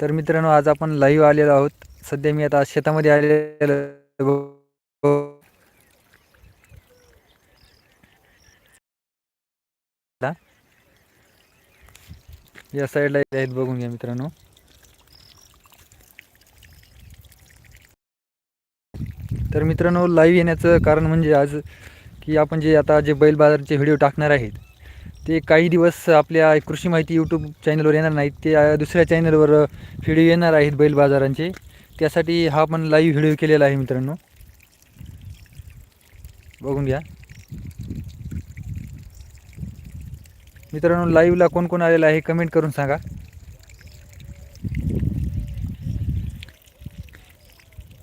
तर मित्रांनो आज आपण लाईव्ह आलेलो आहोत. सध्या मी आता शेतामध्ये आलेलो या साईडला आहेत बघून घ्या मित्रांनो. तर मित्रांनो लाईव्ह येण्याचं कारण म्हणजे आज की आपण जे आता जे बैल बाजारचे व्हिडिओ टाकणार आहेत ते काही दिवस आपल्या कृषी माहिती यूट्यूब चॅनलवर येणार नाहीत. ते दुसऱ्या चॅनलवर व्हिडिओ येणार आहेत बैल बाजारांचे. त्यासाठी हा आपण लाईव्ह व्हिडिओ केलेला आहे मित्रांनो. बघून घ्या. मित्रांनो लाईव्हला कोण कोण आलेलं आहे कमेंट करून सांगा.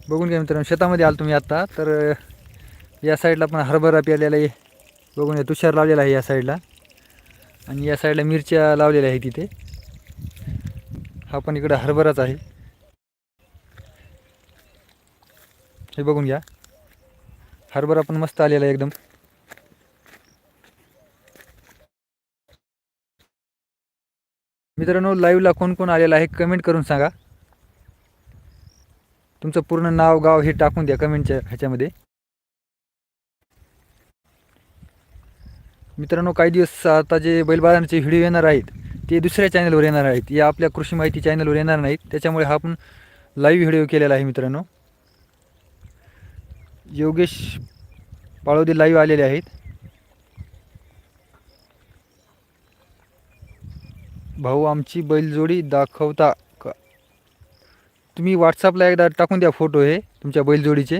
बघून घ्या मित्रांनो शेतामध्ये आलो तुम्ही आत्ता. तर या साईडला पण हरभरा प्यालेला आहे. बघून घ्या तुषार लावलेला आहे या साईडला आणि या साईडला मिरच्या लावलेल्या आहेत तिथे हा पण इकडं हरभराच आहे. हे बघून घ्या. हरभरा पण मस्त आलेला आहे एकदम. मित्रांनो लाईव्हला कोण कोण आलेला आहे कमेंट करून सांगा. तुमचं पूर्ण नाव गाव हे टाकून द्या कमेंटच्या ह्याच्यामध्ये. मित्रांनो काही दिवस आता जे बैलबाळांचे व्हिडिओ येणार आहेत ते दुसऱ्या चॅनलवर येणार आहेत. या आपल्या कृषी माहिती चॅनलवर येणार नाहीत. त्याच्यामुळे हा आपण लाईव्ह व्हिडिओ केलेला आहे मित्रांनो. योगेश पाळोदे लाईव्ह आलेले आहेत. भाऊ आमची बैलजोडी दाखवता का? तुम्ही व्हॉट्सअपला एकदा टाकून द्या फोटो हे तुमच्या बैलजोडीचे.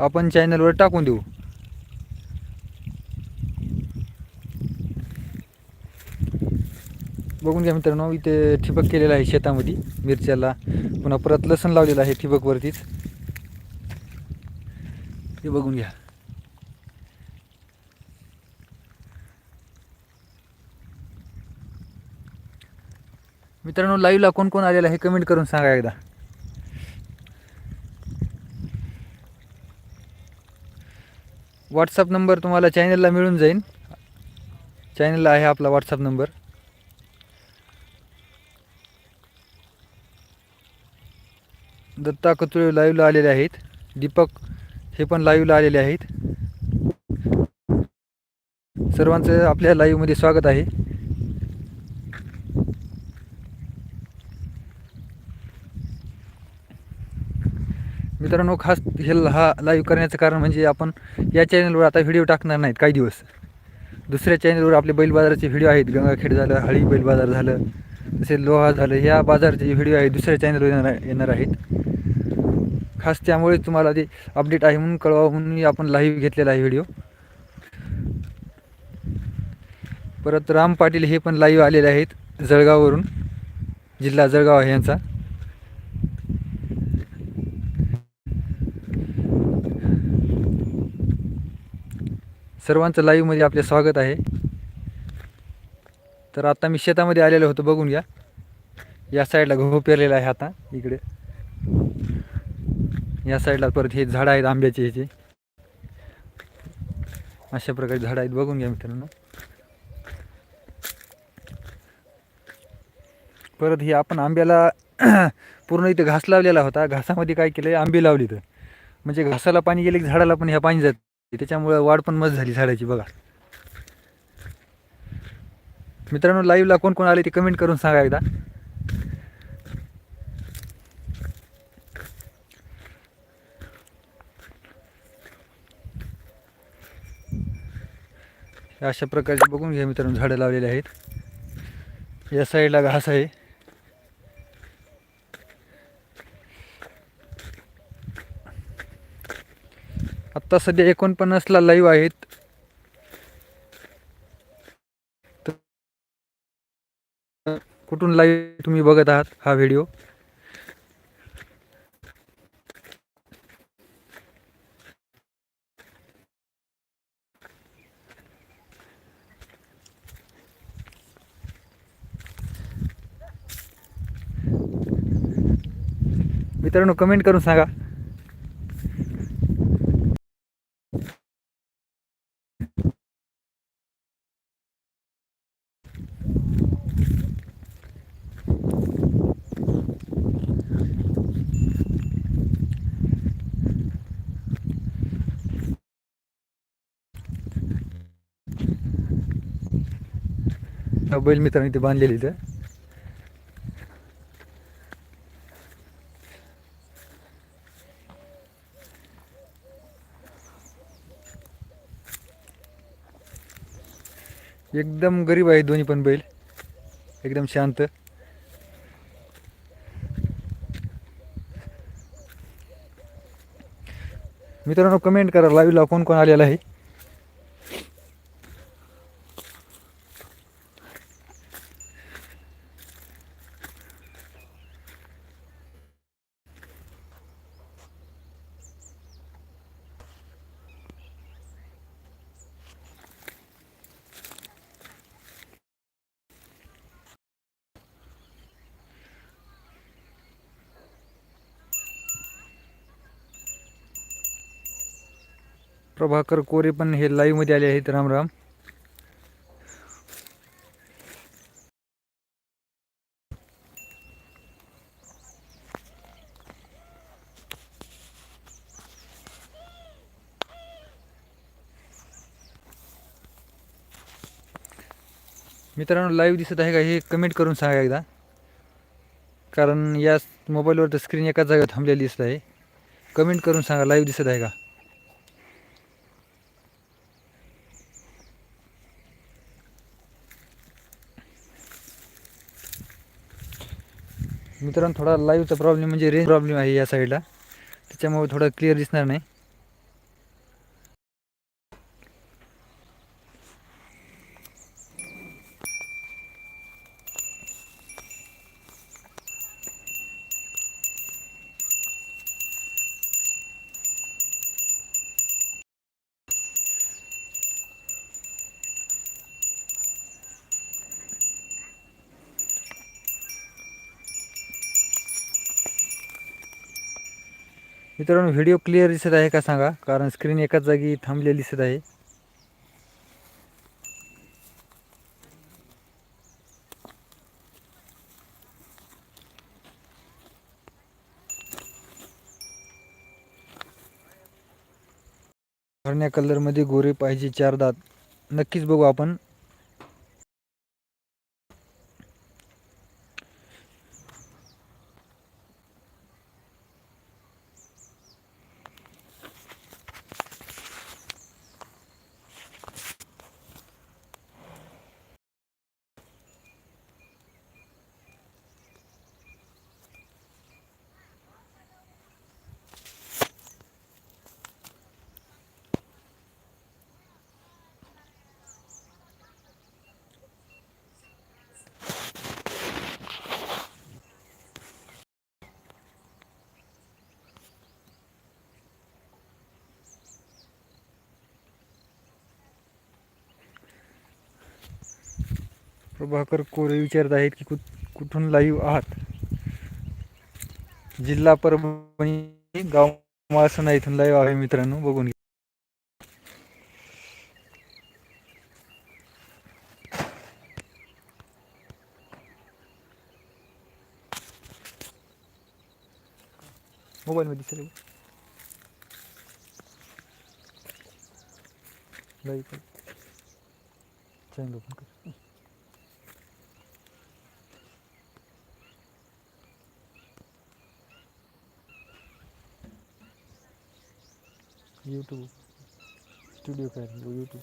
आपण चॅनलवर टाकून देऊ. बघून घ्या मित्रांनो इथे ठिबक केलेलं आहे शेतामध्ये मिरच्याला. पुन्हा परत लसण लावलेलं आहे ठिबकवरतीच. हे बघून घ्या. मित्रांनो लाईव्हला कोण कोण आलेला आहे कमेंट करून सांगा एकदा. व्हॉट्सअप नंबर तुम्हाला चॅनलला मिळून जाईल चॅनलला आहे आपला व्हॉट्सअप नंबर दत्ता कतुळे लाईव्हला आलेले आहेत. दीपक हे पण लाईव्हला आलेले आहेत. सर्वांचं आपल्या लाईव्हमध्ये स्वागत आहे. मित्रांनो खास हे हा लाईव्ह करण्याचं कारण म्हणजे आपण या चॅनलवर आता व्हिडिओ टाकणार नाहीत काही दिवस. दुसऱ्या चॅनलवर आपले बैल बाजाराचे व्हिडिओ आहेत. गंगाखेड झालं हळी बैल बाजार झालं तसे लोहा झालं या बाजारचे व्हिडिओ आहेत दुसऱ्या चॅनलवर येणार येणार आहेत. खास त्यामुळे तुम्हाला ते अपडेट आहे म्हणून कळवा म्हणून आपण लाईव्ह घेतलेला आहे व्हिडिओ परत राम पाटील हे पण लाईव्ह आलेले आहेत जळगाववरून. जिल्हा जळगाव आहे यांचा. सर्वांचं लाईव्हमध्ये आपले स्वागत आहे. तर आता मी शेतामध्ये आलेलो होतो बघून घ्या. या साईडला गहू पेरलेला आहे आता इकडे. या साईडला परत हे झाडं आहेत आंब्याचे ह्याचे. अशा प्रकारे झाडं आहेत. बघून घ्या मित्रांनो. परत हे आपण आंब्याला पूर्ण इथे घास लावलेला होता. घासामध्ये काय केलं आंबे लावली तर म्हणजे घासाला पाणी गेले की झाडाला पण ह्या पाणी जाते. त्याच्यामुळे वाढ पण मस्त झाली झाडाची बघा. मित्रांनो लाईव्हला कोण कोण आले ते कमेंट करून सांगा एकदा. अशा प्रकारचे बघून घ्या मित्रांनो झाडं लावलेली आहेत. या साईडला घास आहे. आत्ता सध्या एकोणपन्नासला लाईव्ह आहेत. तर कुठून लाईव्ह तुम्ही बघत आहात हा व्हिडिओ? मित्रांनो कमेंट करून सांगा. बैल मित्रांनी ते बांधलेली तर एकदम गरीब आहे दोन्ही पण बैल. एकदम शांत. मित्रांनो कमेंट करा लाईव्हला कोण कोण आलेला आहे. प्रभाकर कोरे पण हे लाईव्हमध्ये आले आहेत. राम राम. मित्रांनो लाईव्ह दिसत आहे का हे कमेंट करून सांगा एकदा. कारण या मोबाईलवर तर स्क्रीन एकाच जागेवर थांबलेली दिसत आहे. कमेंट करून सांगा लाईव्ह दिसत आहे का? मित्रांनो थोडा लाईव्हचा प्रॉब्लेम म्हणजे रेंज प्रॉब्लेम आहे या साईडला त्याच्यामुळे थोडं क्लिअर दिसणार नाही. मित्रांनो व्हिडिओ क्लिअर दिसत आहे का सांगा? कारण स्क्रीन एकाच जागी थांबलेली दिसत आहे. कलरमध्ये गोरे पाहिजे चार दात. नक्कीच बघू आपण. प्रभाकर कोरे विचारत आहेत की कुठ कुठून लाईव्ह आहात? जिल्हा परभणी गाव माळसणा इथून लाईव्ह आहे मित्रांनो बघून घ्या. मोबाईलमध्ये दिसेल लाईव्ह चॅनल ओपन कर. यूट्यूब स्टुडिओ काय यूट्यूब